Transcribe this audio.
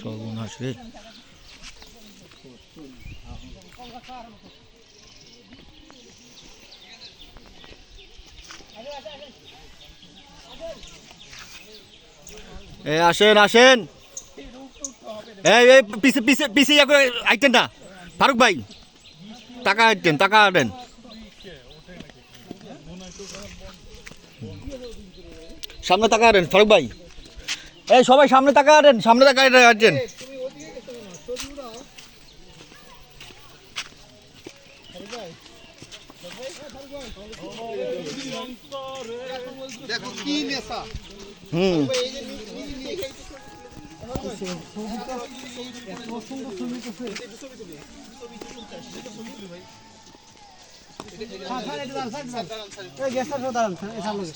সর্বনাশ রে এ, আসেন আসেন। এই পিছে পিছে পিছে করে আইতেন না ফারুক ভাই, টাকা আইতেন টাকা দেন। সামনে টাকা দেন, ফারুক ভাই। এই সবাই সামনে টাকা দেন সামনে টাকা আইতেন দেখো কি নেশা। হুম। এই যে নি- নি- নি- এই- এই গ্যাসটা দাঁড়ান স্যার এই সামনে।